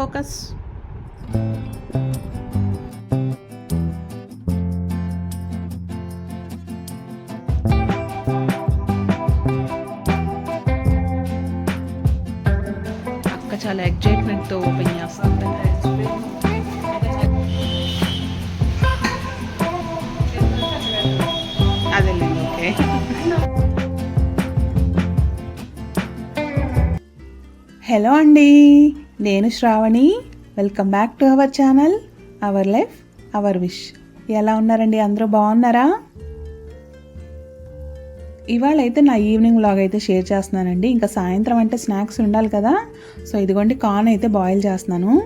Focus అక్క చాలా ఎగ్జైట్మెంట్తో open చేస్తుంది అదేలేండి ఓకే హలో అండి నేను Sravani. Welcome back to our channel our life our wish ఎలా ఉన్నారండి? అందరూ బాగున్నారా? ఇవాళ అయితే నా ఈవినింగ్ వ్లాగ్ అయితే షేర్ చేస్తున్నానండి. ఇంకా సాయంత్రం అంటే స్నాక్స్ ఉండాలి కదా. సో ఇదిగోండి కార్న్ అయితే బాయిల్ చేస్తున్నాను.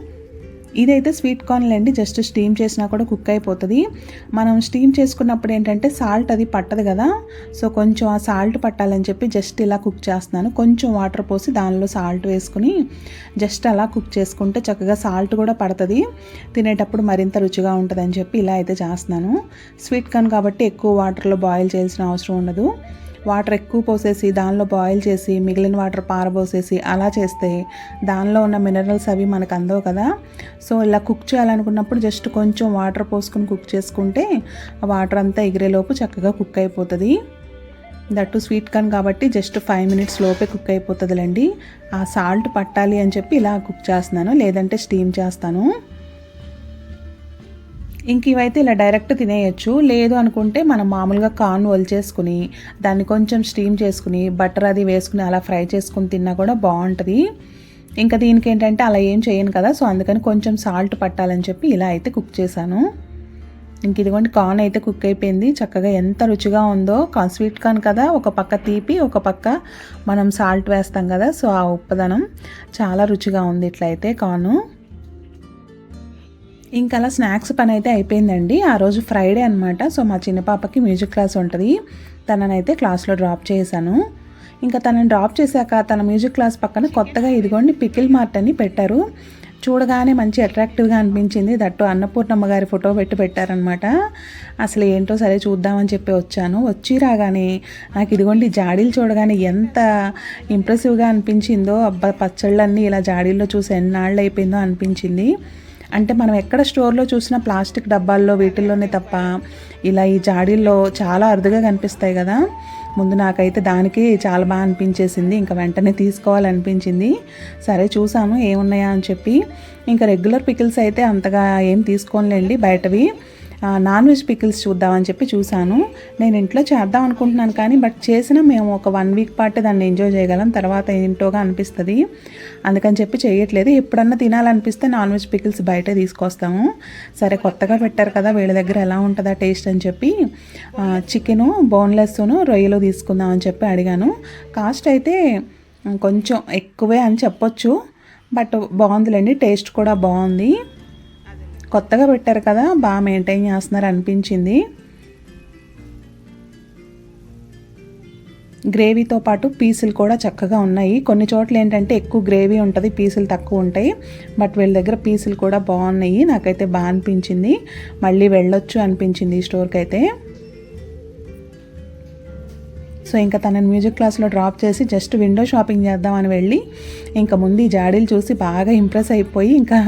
ఇదైతే స్వీట్ కార్న్ అండి జస్ట్ స్టీమ్ చేసినా కూడా కుక్ అయిపోతుంది. మనం స్టీమ్ చేసుకున్నప్పుడు ఏంటంటే సాల్ట్ అది పట్టదు కదా సో కొంచెం ఆ సాల్ట్ పట్టాలని చెప్పి జస్ట్ ఇలా కుక్ చేస్తున్నాను. కొంచెం వాటర్ పోసి దానిలో సాల్ట్ వేసుకుని జస్ట్ అలా కుక్ చేసుకుంటే చక్కగా సాల్ట్ కూడా పడుతుంది. తినేటప్పుడు మరింత రుచిగా ఉంటుందని చెప్పి ఇలా అయితే చేస్తున్నాను. స్వీట్ కార్న్ కాబట్టి ఎక్కువ వాటర్లో బాయిల్ చేయాల్సిన అవసరం ఉండదు. వాటర్ ఎక్కువ పోసేసి దానిలో బాయిల్ చేసి మిగిలిన వాటర్ పారబోసేసి అలా చేస్తే దానిలో ఉన్న మినరల్స్ అవి మనకు అందవు కదా. సో ఇలా కుక్ చేయాలనుకున్నప్పుడు జస్ట్ కొంచెం వాటర్ పోసుకుని కుక్ చేసుకుంటే ఆ వాటర్ అంతా ఎగిరేలోపు చక్కగా కుక్ అయిపోతుంది. దట్టు స్వీట్ కార్న్ కాబట్టి జస్ట్ ఫైవ్ మినిట్స్ లోపే కుక్ అయిపోతుందిలేండి. ఆ సాల్ట్ పట్టాలి అని చెప్పి ఇలా కుక్ చేస్తున్నాను లేదంటే స్టీమ్ చేస్తాను. ఇంక ఇవైతే ఇలా డైరెక్ట్ తినేయచ్చు. లేదు అనుకుంటే మనం మామూలుగా కార్న్ వలిచేసుకుని దాన్ని కొంచెం స్టీమ్ చేసుకుని బటర్ అది వేసుకుని అలా ఫ్రై చేసుకుని తిన్నా కూడా బాగుంటుంది. ఇంకా దీనికి ఏంటంటే అలా ఏం చేయను కదా సో అందుకని కొంచెం సాల్ట్ పట్టాలని చెప్పి ఇలా అయితే కుక్ చేశాను. ఇంక ఇదిగోండి కార్న్ అయితే కుక్ అయిపోయింది. చక్కగా ఎంత రుచిగా ఉందో కా స్వీట్ కార్న్ కదా ఒక పక్క తీపి ఒక పక్క మనం సాల్ట్ వేస్తాం కదా సో ఆ ఉప్పదనం. చాలా రుచిగా ఉంది ఇట్లయితే కార్ను. ఇంకా అలా స్నాక్స్ పని అయితే అయిపోయిందండి. ఆ రోజు ఫ్రైడే అనమాట సో మా చిన్న పాపకి మ్యూజిక్ క్లాస్ ఉంటుంది. తననైతే క్లాస్లో డ్రాప్ చేశాను. ఇంకా తనని డ్రాప్ చేశాక తన మ్యూజిక్ క్లాస్ పక్కన కొత్తగా ఇదిగోండి పికిల్ మార్ట్ అని పెట్టారు. చూడగానే మంచి అట్రాక్టివ్గా అనిపించింది. దట్టు అన్నపూర్ణమ్మ గారి ఫోటో పెట్టి పెట్టారనమాట అసలు ఏంటో సరే చూద్దామని చెప్పి వచ్చాను. వచ్చి రాగానే నాకు ఇదిగోండి జాడీలు చూడగానే ఎంత ఇంప్రెసివ్గా అనిపించిందో. అబ్బా పచ్చళ్ళన్నీ ఇలా జాడీల్లో చూసి ఎన్నాళ్ళు అయిపోయిందో అనిపించింది. అంటే మనం ఎక్కడ స్టోర్లో చూసినా ప్లాస్టిక్ డబ్బాల్లో వీటిల్లోనే తప్ప ఇలా ఈ జాడీల్లో చాలా అరుదుగా కనిపిస్తాయి కదా. ముందు నాకైతే దానికి చాలా బాగా అనిపించేసింది. ఇంకా వెంటనే తీసుకోవాలనిపించింది. సరే చూసాము ఏమున్నాయా అని చెప్పి. ఇంకా రెగ్యులర్ పికిల్స్ అయితే అంతగా ఏం తీసుకోలేండి బయటవి. నాన్ వెజ్ పికిల్స్ చూద్దామని చెప్పి చూశాను. నేను ఇంట్లో చేద్దాం అనుకుంటున్నాను కానీ బట్ చేసిన మేము ఒక వన్ వీక్ పాటు దాన్ని ఎంజాయ్ చేయగలం. తర్వాత ఏంటోగా అనిపిస్తుంది. అందుకని చెప్పి చేయట్లేదు. ఎప్పుడన్నా తినాలనిపిస్తే నాన్ వెజ్ పికిల్స్ బయట తీసుకొస్తాము. సరే కొత్తగా పెట్టారు కదా వీళ్ళ దగ్గర ఎలా ఉంటుందా టేస్ట్ అని చెప్పి చికెను బోన్లెస్ను రొయ్యలు తీసుకుందాం అని చెప్పి అడిగాను. కాస్ట్ అయితే కొంచెం ఎక్కువే అని చెప్పొచ్చు. బట్ బాగుందిలేండి టేస్ట్ కూడా బాగుంది. కొత్తగా పెట్టారు కదా బాగా మెయింటైన్ చేస్తున్నారు అనిపించింది. గ్రేవీతో పాటు పీసులు కూడా చక్కగా ఉన్నాయి. కొన్ని చోట్ల ఏంటంటే ఎక్కువ గ్రేవీ ఉంటుంది పీసులు తక్కువ ఉంటాయి. బట్ వీళ్ళ దగ్గర పీసులు కూడా బాగున్నాయి. నాకైతే బాగా అనిపించింది. మళ్ళీ వెళ్ళొచ్చు అనిపించింది ఈ స్టోర్కి అయితే. సో ఇంకా తనని మ్యూజిక్ క్లాస్లో డ్రాప్ చేసి జస్ట్ విండో షాపింగ్ చేద్దామని వెళ్ళి ఇంకా ముందు ఈ జాడీలు చూసి బాగా ఇంప్రెస్ అయిపోయి ఇంకా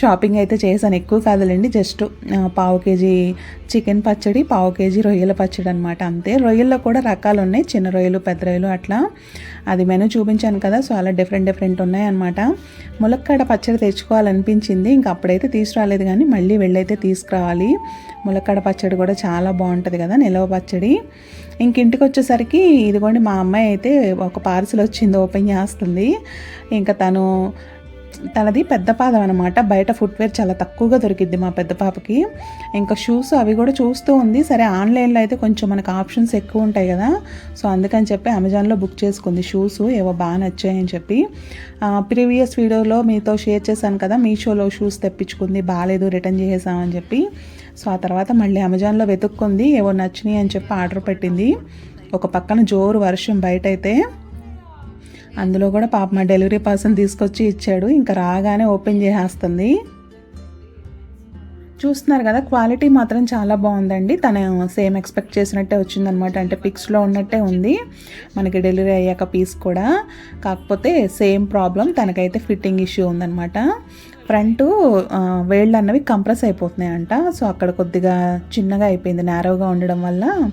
షాపింగ్ అయితే చేశాను. ఎక్కువ కాదులేండి జస్ట్ పావు కేజీ చికెన్ పచ్చడి పావు కేజీ రొయ్యల పచ్చడి అనమాట అంతే. రొయ్యల్లో కూడా రకాలు ఉన్నాయి చిన్న రొయ్యలు పెద్ద రొయ్యలు అట్లా. అది మెను చూపించాను కదా సో అలా డిఫరెంట్ డిఫరెంట్ ఉన్నాయన్నమాట ములక్కాడ పచ్చడి తెచ్చుకోవాలనిపించింది. ఇంక అప్పుడైతే తీసుకురాలేదు కానీ మళ్ళీ వెళ్ళైతే తీసుకురావాలి. ములక్కాడ పచ్చడి కూడా చాలా బాగుంటుంది కదా నిలవ పచ్చడి. ఇంక ఇంటికి వచ్చేసరికి ఇదిగోండి మా అమ్మాయి అయితే ఒక పార్సిల్ వచ్చింది ఓపెన్ చేస్తుంది. ఇంకా తను తనది పెద్ద పాదం అనమాట బయట ఫుట్వేర్ చాలా తక్కువగా దొరికిద్ది మా పెద్ద పాపకి. ఇంకా షూస్ అవి కూడా చూస్తూ ఉంది. సరే ఆన్లైన్లో అయితే కొంచెం మనకు ఆప్షన్స్ ఎక్కువ ఉంటాయి కదా. సో అందుకని చెప్పి అమెజాన్లో బుక్ చేసుకుంది షూస్ ఏవో బాగా నచ్చాయని చెప్పి. ప్రీవియస్ వీడియోలో మీతో షేర్ చేశాను కదా మీషోలో షూస్ తెప్పించుకుంది. బాగాలేదు రిటర్న్ చేసేసామని చెప్పి. సో ఆ తర్వాత మళ్ళీ అమెజాన్లో వెతుక్కుంది. ఏవో నచ్చినాయి అని చెప్పి ఆర్డర్ పెట్టింది. ఒక పక్కన జోరు వర్షం బయట అయితే అందులో కూడా పాప మా డెలివరీ పర్సన్ తీసుకొచ్చి ఇచ్చాడు. ఇంకా రాగానే ఓపెన్ చేసేస్తుంది. చూస్తున్నారు కదా క్వాలిటీ మాత్రం చాలా బాగుందండి. తను సేమ్ ఎక్స్పెక్ట్ చేసినట్టే వచ్చిందనమాట అంటే పిక్స్లో ఉన్నట్టే ఉంది. మనకి డెలివరీ అయ్యాక పీస్ కూడా. కాకపోతే సేమ్ ప్రాబ్లం తనకైతే ఫిట్టింగ్ ఇష్యూ ఉందనమాట ఫ్రంట్ వేళ్ళు అన్నవి కంప్రెస్ అయిపోతున్నాయంట. సో అక్కడ కొద్దిగా చిన్నగా అయిపోయింది నేరోగా ఉండడం వల్ల.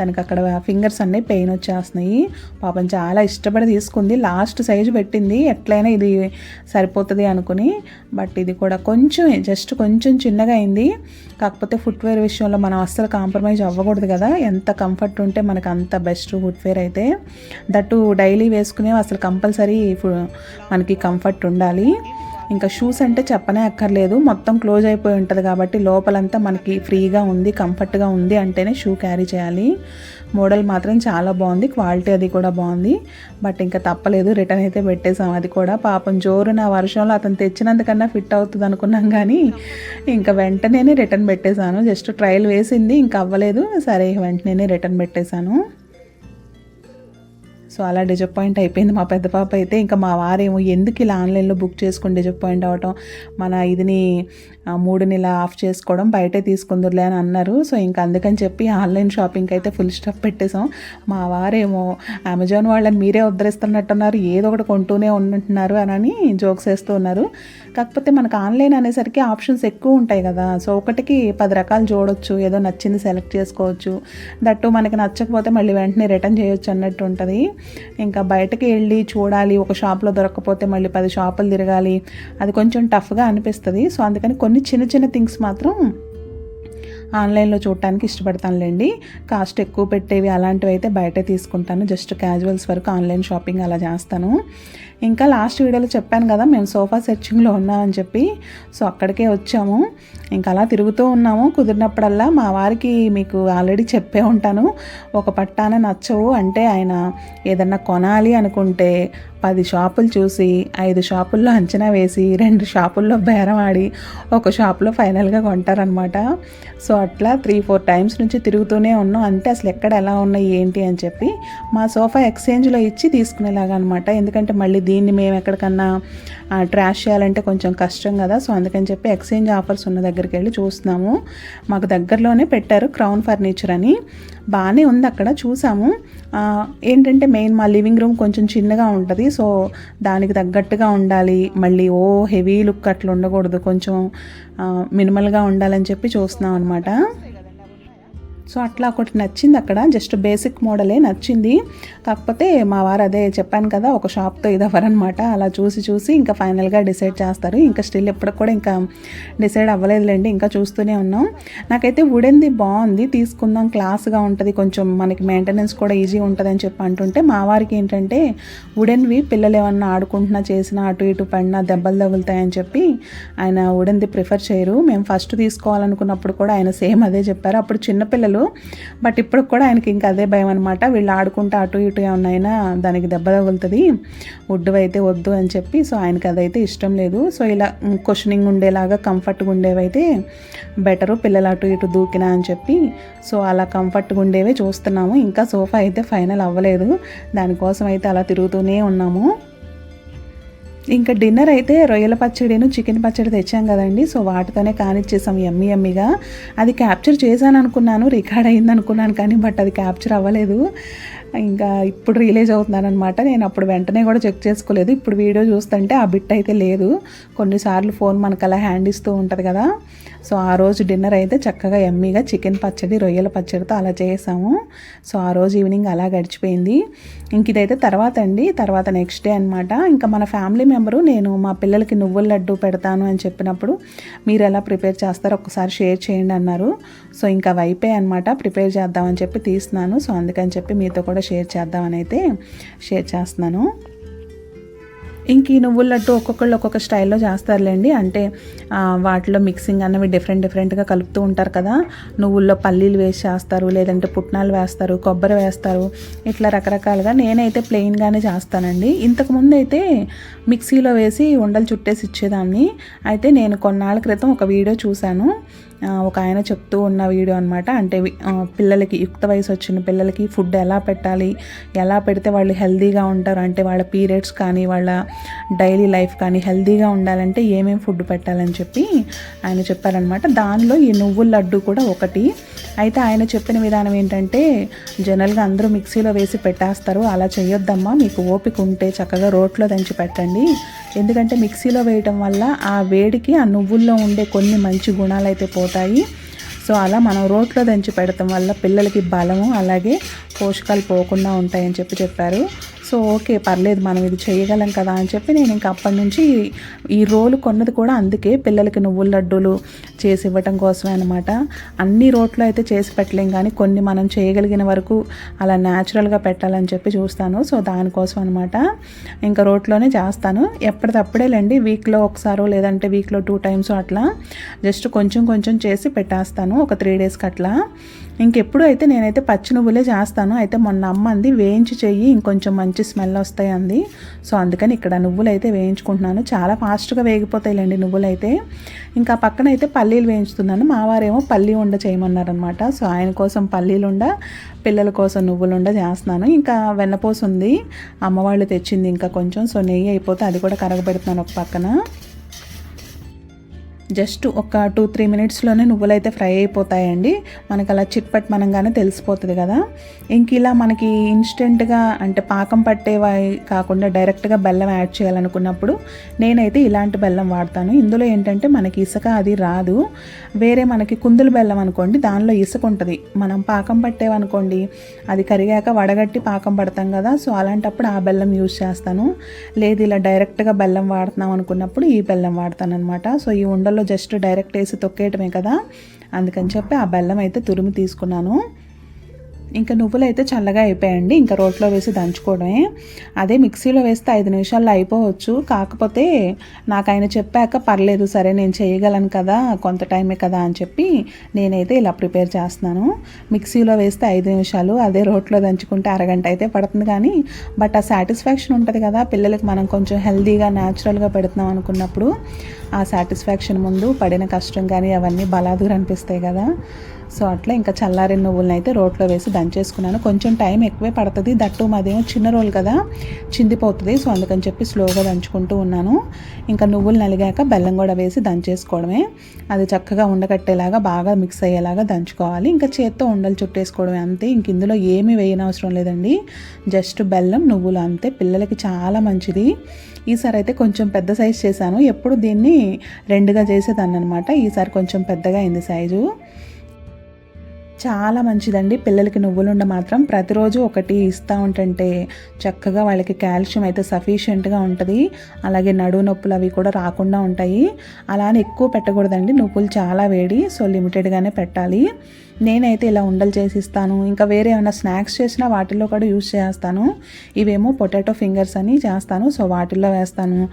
తనకి అక్కడ ఫింగర్స్ అన్నీ పెయిన్ వచ్చేస్తున్నాయి. పాపం చాలా ఇష్టపడి తీసుకుంది. లాస్ట్ సైజు పెట్టింది. ఎట్లయినా ఇది సరిపోతుంది అనుకుని బట్ ఇది కూడా కొంచెం జస్ట్ కొంచెం చిన్నగా అయింది. కాకపోతే ఫుట్వేర్ విషయంలో మనం అస్సలు కాంప్రమైజ్ అవ్వకూడదు కదా. ఎంత కంఫర్ట్ ఉంటే మనకు అంత బెస్ట్ ఫుట్వేర్ అయితే. దట్టు డైలీ వేసుకునే అసలు కంపల్సరీ మనకి కంఫర్ట్ ఉండాలి. ఇంకా షూస్ అంటే చెప్పనే అక్కర్లేదు. మొత్తం క్లోజ్ అయిపోయి ఉంటుంది కాబట్టి లోపలంతా మనకి ఫ్రీగా ఉంది కంఫర్ట్గా ఉంది అంటేనే షూ క్యారీ చేయాలి. మోడల్ మాత్రం చాలా బాగుంది క్వాలిటీ అది కూడా బాగుంది. బట్ ఇంకా తప్పలేదు రిటర్న్ అయితే పెట్టేసాం అది కూడా పాపం జోరున వర్షంలో అతను తెచ్చినందుకన్నా ఫిట్ అవుతుంది అనుకున్నాం కానీ ఇంకా వెంటనే రిటర్న్ పెట్టేశాను. జస్ట్ ట్రయల్ వేసింది ఇంకా అవ్వలేదు. సరే వెంటనే రిటర్న్ పెట్టేశాను. సో అలా డిజపాయింట్ అయిపోయింది మా పెద్ద పాప అయితే. ఇంకా మా వారేమో ఎందుకు ఇలా ఆన్లైన్లో బుక్ చేసుకుని డిజపాయింట్ అవ్వటం మన ఇదిని మూడు నెల ఆఫ్ చేసుకోవడం బయటే తీసుకుందరులే అని అన్నారు. సో ఇంకా అందుకని చెప్పి ఆన్లైన్ షాపింగ్కి అయితే ఫుల్ స్టాప్ పెట్టేసాం మా వారేమో అమెజాన్ వాళ్ళని మీరే ఉద్ధరిస్తున్నట్టున్నారు ఏదో ఒకటి కొంటూనే ఉంటున్నారు అని జోక్స్ వేస్తూ ఉన్నారు. కాకపోతే మనకు ఆన్లైన్ అనేసరికి ఆప్షన్స్ ఎక్కువ ఉంటాయి కదా. సో ఒకటికి పది రకాలు చూడొచ్చు ఏదో నచ్చింది సెలెక్ట్ చేసుకోవచ్చు. దట్టు మనకి నచ్చకపోతే మళ్ళీ వెంటనే రిటర్న్ చేయొచ్చు అన్నట్టు ఉంటుంది. ఇంకా బయటకి వెళ్ళి చూడాలి ఒక షాప్లో దొరకకపోతే మళ్ళీ పది షాపులు తిరగాలి. అది కొంచెం టఫ్గా అనిపిస్తుంది. సో అందుకని కొన్ని చిన్న చిన్న థింగ్స్ మాత్రం ఆన్లైన్లో చూడటానికి ఇష్టపడతానులేండి. కాస్ట్ ఎక్కువ పెట్టేవి అలాంటివి అయితే బయటే తీసుకుంటాను. జస్ట్ క్యాజువల్స్ వరకు ఆన్లైన్ షాపింగ్ అలా చేస్తాను. ఇంకా లాస్ట్ వీడియోలో చెప్పాను కదా మేము సోఫా సెర్చింగ్లో ఉన్నామని చెప్పి. సో అక్కడికే వచ్చాము. ఇంకా అలా తిరుగుతూ ఉన్నాము. కుదిరినప్పుడల్లా మా వారికి మీకు ఆల్రెడీ చెప్పే ఉంటాను. ఒక పట్టాన నచ్చవు. అంటే ఆయన ఏదన్నా కొనాలి అనుకుంటే పది షాపులు చూసి ఐదు షాపుల్లో అంచనా వేసి రెండు షాపుల్లో బేరం ఆడి ఒక షాపులో ఫైనల్గా కొంటారనమాట సో అట్లా త్రీ ఫోర్ టైమ్స్ నుంచి తిరుగుతూనే ఉన్నాం. అంటే అసలు ఎక్కడ ఎలా ఉన్నాయి ఏంటి అని చెప్పి మా సోఫా ఎక్స్చేంజ్లో ఇచ్చి తీసుకునేలాగా అనమాట ఎందుకంటే మళ్ళీ దీన్ని మేము ఎక్కడికన్నా ట్రాష్ చేయాలంటే కొంచెం కష్టం కదా. సో అందుకని చెప్పి ఎక్స్చేంజ్ ఆఫర్స్ ఉన్న దగ్గరికి వెళ్ళి చూస్తున్నాము. మాకు దగ్గరలోనే పెట్టారు క్రౌన్ ఫర్నిచర్ అని. బాగానే ఉంది అక్కడ చూసాము. ఏంటంటే మెయిన్ మా లివింగ్ రూమ్ కొంచెం చిన్నగా ఉంటుంది. సో దానికి తగ్గట్టుగా ఉండాలి. మళ్ళీ ఓ హెవీ లుక్ అట్లా ఉండకూడదు. కొంచెం మినిమల్గా ఉండాలని చెప్పి చూస్తున్నాం అనమాట సో అట్లా ఒకటి నచ్చింది అక్కడ. జస్ట్ బేసిక్ మోడలే నచ్చింది. కాకపోతే మా వారు అదే చెప్పాను కదా ఒక షాప్తో ఇదవ్వరనమాట అలా చూసి చూసి ఇంకా ఫైనల్గా డిసైడ్ చేస్తారు. ఇంకా స్టిల్ ఎప్పటికి కూడా ఇంకా డిసైడ్ అవ్వలేదులేండి ఇంకా చూస్తూనే ఉన్నాం. నాకైతే వుడెన్ది బాగుంది తీసుకుందాం క్లాస్గా ఉంటుంది. కొంచెం మనకి మెయింటెనెన్స్ కూడా ఈజీ ఉంటుంది అని చెప్పి అంటుంటే మా వారికి ఏంటంటే వుడెన్వి పిల్లలు ఏమన్నా ఆడుకుంటున్నా చేసినా అటు ఇటు పడినా దెబ్బలు తగులుతాయని చెప్పి ఆయన వుడెన్ది ప్రిఫర్ చేయరు. మేము ఫస్ట్ తీసుకోవాలనుకున్నప్పుడు కూడా ఆయన సేమ్ అదే చెప్పారు. అప్పుడు చిన్నపిల్లలు అసలు బట్ ఇప్పుడు కూడా ఆయనకి ఇంకా అదే భయం అనమాట వీళ్ళు ఆడుకుంటూ అటు ఇటు ఏమన్నా దానికి దెబ్బ తగులుతుంది. వుడ్ అయితే వద్దు అని చెప్పి సో ఆయనకి అదైతే ఇష్టం లేదు. సో ఇలా క్వశ్చనింగ్ ఉండేలాగా కంఫర్ట్గా ఉండేవైతే బెటరు పిల్లలు అటు ఇటు దూకినా అని చెప్పి సో అలా కంఫర్ట్గా ఉండేవే చూస్తున్నాము. ఇంకా సోఫా అయితే ఫైనల్ అవ్వలేదు. దానికోసం అయితే అలా తిరుగుతూనే ఉన్నాము. ఇంకా డిన్నర్ అయితే రొయ్యల పచ్చడిను చికెన్ పచ్చడి తెచ్చాం కదండి. సో వాటితోనే కానిచ్చేసాం ఎమ్మి ఎమ్మిగా అది క్యాప్చర్ చేశాను అనుకున్నాను రికార్డ్ అయింది అనుకున్నాను కానీ బట్ అది క్యాప్చర్ అవ్వలేదు. ఇంకా ఇప్పుడు రిలీజ్ అవుతున్నాను అనమాట నేను అప్పుడు వెంటనే కూడా చెక్ చేసుకోలేదు. ఇప్పుడు వీడియో చూస్తుంటే ఆ బిట్ అయితే లేదు. కొన్నిసార్లు ఫోన్ మనకు అలా హ్యాండ్ ఇస్తూ ఉంటుంది కదా. సో ఆ రోజు డిన్నర్ అయితే చక్కగా ఎమ్మీగా చికెన్ పచ్చడి రొయ్యల పచ్చడితో అలా చేసాము. సో ఆ రోజు ఈవినింగ్ అలా గడిచిపోయింది. ఇంక ఇదైతే తర్వాత అండి. తర్వాత నెక్స్ట్ డే అనమాట ఇంకా మన ఫ్యామిలీ మెంబరు నేను మా పిల్లలకి నువ్వుల లడ్డు పెడతాను అని చెప్పినప్పుడు మీరు ఎలా ప్రిపేర్ చేస్తారో ఒకసారి షేర్ చేయండి అన్నారు. సో ఇంకా అవి అయిపోయాయి అనమాట ప్రిపేర్ చేద్దామని చెప్పి తీస్తున్నాను. సో అందుకని చెప్పి మీతో కూడా షేర్ చేద్దామని అయితే షేర్ చేస్తున్నాను. ఇంక ఈ నువ్వుల లడ్డు ఒక్కొక్కళ్ళు ఒక్కొక్క స్టైల్లో చేస్తారులేండి. అంటే వాటిలో మిక్సింగ్ అన్నవి డిఫరెంట్ డిఫరెంట్గా కలుపుతూ ఉంటారు కదా. నువ్వుల్లో పల్లీలు వేసి చేస్తారు లేదంటే పుట్నాలు వేస్తారు కొబ్బరి వేస్తారు ఇట్లా రకరకాలుగా నేనైతే ప్లెయిన్గానే చేస్తానండి. ఇంతకుముందు అయితే మిక్సీలో వేసి ఉండలు చుట్టేసి ఇచ్చేదాన్ని. అయితే నేను కొన్నాళ్ళ క్రితం ఒక వీడియో చూశాను. ఒక ఆయన చెప్తూ ఉన్న వీడియో అనమాట అంటే పిల్లలకి యుక్త వయసు వచ్చిన పిల్లలకి ఫుడ్ ఎలా పెట్టాలి ఎలా పెడితే వాళ్ళు హెల్తీగా ఉంటారు అంటే వాళ్ళ పీరియడ్స్ కానీ వాళ్ళ డైలీ లైఫ్ కానీ హెల్తీగా ఉండాలంటే ఏమేమి ఫుడ్ పెట్టాలని చెప్పి ఆయన చెప్పారనమాట దానిలో ఈ నువ్వుల లడ్డు కూడా ఒకటి. అయితే ఆయన చెప్పిన విధానం ఏంటంటే జనరల్గా అందరూ మిక్సీలో వేసి పెట్టేస్తారు. అలా చేయొద్దమ్మా మీకు ఓపిక ఉంటే చక్కగా రోట్లో దంచి పెట్టండి. ఎందుకంటే మిక్సీలో వేయటం వల్ల ఆ వేడికి ఆ నువ్వుల్లో ఉండే కొన్ని మంచి గుణాలు అయితే పోతాయి. సో అలా మనం రోట్లో దంచి పెడతాం వల్ల పిల్లలకి బలము అలాగే పోషకాలు పోకుండా ఉంటాయని చెప్పి చెప్పారు. సో ఓకే పర్లేదు మనం ఇది చేయగలం కదా అని చెప్పి నేను ఇంకా అప్పటి నుంచి ఈ రోలు కొన్నది కూడా అందుకే పిల్లలకి నువ్వుల లడ్డూలు చేసి ఇవ్వటం కోసమే అనమాట అన్ని రోట్లో అయితే చేసి పెట్టలేం కానీ కొన్ని మనం చేయగలిగిన వరకు అలా న్యాచురల్గా పెట్టాలని చెప్పి చూస్తాను. సో దానికోసం అనమాట ఇంకా రోట్లోనే చేస్తాను. ఎప్పటికప్పుడేలేండి వీక్లో ఒకసారో లేదంటే వీక్లో టూ టైమ్స్ అట్లా జస్ట్ కొంచెం కొంచెం చేసి పెట్టేస్తాను. ఒక త్రీ డేస్కి అట్లా. ఇంకెప్పుడు అయితే నేనైతే పచ్చి నువ్వులే చేస్తాను అయితే మొన్న అమ్మ అంది వేయించి చెయ్యి ఇంకొంచెం మంచి స్మెల్ వస్తాయి అంది. సో అందుకని ఇక్కడ నువ్వులు అయితే వేయించుకుంటున్నాను. చాలా ఫాస్ట్గా వేగిపోతాయిలేండి నువ్వులు అయితే ఇంకా పక్కన అయితే పల్లీలు వేయించుతున్నాను. మా వారేమో పల్లీ ఉండ చేయమన్నారనమాట. సో ఆయన కోసం పల్లీలు ఉండ పిల్లల కోసం నువ్వులు ఉండ చేస్తున్నాను. ఇంకా వెన్నపోసు ఉంది. అమ్మవాళ్ళు తెచ్చింది ఇంకా కొంచెం. సో నెయ్యి అయిపోతే అది కూడా కరగబెడుతున్నాను ఒక పక్కన. జస్ట్ ఒక టూ త్రీ మినిట్స్లోనే నువ్వులైతే ఫ్రై అయిపోతాయండి. మనకు అలా చిట్పట్ మనంగానే తెలిసిపోతుంది కదా. ఇంక ఇలా మనకి ఇన్స్టెంట్గా అంటే పాకం పట్టేవి కాకుండా డైరెక్ట్గా బెల్లం యాడ్ చేయాలనుకున్నప్పుడు నేనైతే ఇలాంటి బెల్లం వాడతాను. ఇందులో ఏంటంటే మనకి ఇసుక అది రాదు. వేరే మనకి కుందులు బెల్లం అనుకోండి దానిలో ఇసుక ఉంటుంది. మనం పాకం పట్టేవనుకోండి అది కరిగాక వడగట్టి పాకం పడతాం కదా సో అలాంటప్పుడు ఆ బెల్లం యూజ్ చేస్తాను. లేదు ఇలా డైరెక్ట్గా బెల్లం వాడుతున్నాం అనుకున్నప్పుడు ఈ బెల్లం వాడతాను అనమాట సో ఈ ఉండలు పాలల్లో జస్ట్ డైరెక్ట్ వేసి తొక్కేయటమే కదా. అందుకని చెప్పి ఆ బెల్లం అయితే తురిమి తీసుకున్నాను. ఇంకా నువ్వులు అయితే చల్లగా అయిపోయాయండి. ఇంకా రోట్లో వేసి దంచుకోవడమే. అదే మిక్సీలో వేస్తే ఐదు నిమిషాల్లో అయిపోవచ్చు. కాకపోతే నాకు ఆయన చెప్పాక పర్లేదు సరే నేను చేయగలను కదా కొంత టైమే కదా అని చెప్పి నేనైతే ఇలా ప్రిపేర్ చేస్తున్నాను. మిక్సీలో వేస్తే ఐదు నిమిషాలు అదే రోట్లో దంచుకుంటే అరగంట అయితే పడుతుంది కానీ బట్ ఆ సాటిస్ఫాక్షన్ ఉంటుంది కదా పిల్లలకి మనం కొంచెం హెల్దీగా న్యాచురల్గా పెడుతున్నాం అనుకున్నప్పుడు ఆ సాటిస్ఫాక్షన్ ముందు పడిన కష్టం కానీ అవన్నీ బలాదూరు అనిపిస్తాయి కదా. సో అట్లా ఇంకా చల్లారిన నువ్వులను అయితే రోట్లో వేసి దంచేసుకున్నాను. కొంచెం టైం ఎక్కువే పడుతుంది. దట్టు మాదేమో చిన్న రోల్ కదా చిందిపోతుంది. సో అందుకని చెప్పి స్లోగా దంచుకుంటూ ఉన్నాను. ఇంకా నువ్వులు నలిగాక బెల్లం కూడా వేసి దంచేసుకోవడమే. అది చక్కగా ఉండకట్టేలాగా బాగా మిక్స్ అయ్యేలాగా దంచుకోవాలి. ఇంకా చేత్తో ఉండలు చుట్టేసుకోవడమే అంతే. ఇంక ఇందులో ఏమీ వేయనవసరం లేదండి. జస్ట్ బెల్లం నువ్వులు అంతే. పిల్లలకి చాలా మంచిది. ఈసారి అయితే కొంచెం పెద్ద సైజు చేశాను. ఎప్పుడు దీన్ని రెండుగా చేసేదాన్ని అనమాట ఈసారి కొంచెం పెద్దగా అయింది సైజు. చాలా మంచిదండి. పిల్లలకి నువ్వులుండ మాత్రం ప్రతిరోజు ఒకటి ఇస్తూ ఉంటుంటే చక్కగా వాళ్ళకి కాల్షియం అయితే సఫిషియెంట్గా ఉంటుంది. అలాగే నడు నొప్పులు అవి కూడా రాకుండా ఉంటాయి. అలానే ఎక్కువ పెట్టకూడదండి. నువ్వులు చాలా వేడి సో లిమిటెడ్గానే పెట్టాలి. నేనైతే ఇలా ఉండలు చేసి ఇస్తాను ఇంకా వేరే ఏమైనా స్నాక్స్ చేసినా వాటిల్లో కూడా యూజ్ చేస్తాను. ఇవేమో పొటాటో ఫింగర్స్ అని చేస్తాను సో వాటిల్లో వేస్తాను.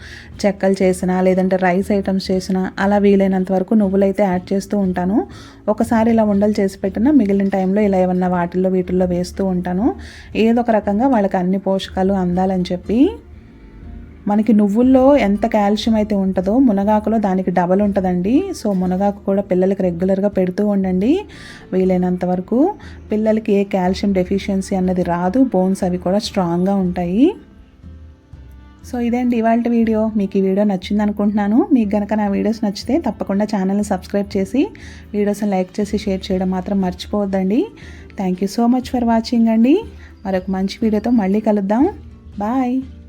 చెక్కలు చేసినా లేదంటే రైస్ ఐటమ్స్ చేసినా అలా వీలైనంత వరకు నువ్వులైతే యాడ్ చేస్తూ ఉంటాను. ఒకసారి ఇలా ఉండలు చేసి పెట్టిన మిగిలిన టైంలో ఇలా ఏమన్నా వాటిల్లో వీటిల్లో వేస్తూ ఉంటాను. ఏదో ఒక రకంగా వాళ్ళకి అన్ని పోషకాలు అందాలని చెప్పి మనకి నువ్వుల్లో ఎంత కాల్షియం అయితే ఉంటుందో మునగాకులో దానికి డబల్ ఉంటుందండి. సో మునగాకు కూడా పిల్లలకి రెగ్యులర్గా పెడుతూ ఉండండి. వీలైనంత వరకు పిల్లలకి ఏ కాల్షియం డెఫిషియన్సీ అన్నది రాదు. బోన్స్ అవి కూడా స్ట్రాంగ్గా ఉంటాయి. సో ఇదేండి ఇవాళ వీడియో. మీకు ఈ వీడియో నచ్చింది అనుకుంటున్నాను మీకు కనుక నా వీడియోస్ నచ్చితే తప్పకుండా ఛానల్ని సబ్స్క్రైబ్ చేసి వీడియోస్ని లైక్ చేసి షేర్ చేయడం మాత్రం మర్చిపోవద్దండి. Thank you so much for watching అండి. మరొక మంచి వీడియోతో మళ్ళీ కలుద్దాం. బాయ్.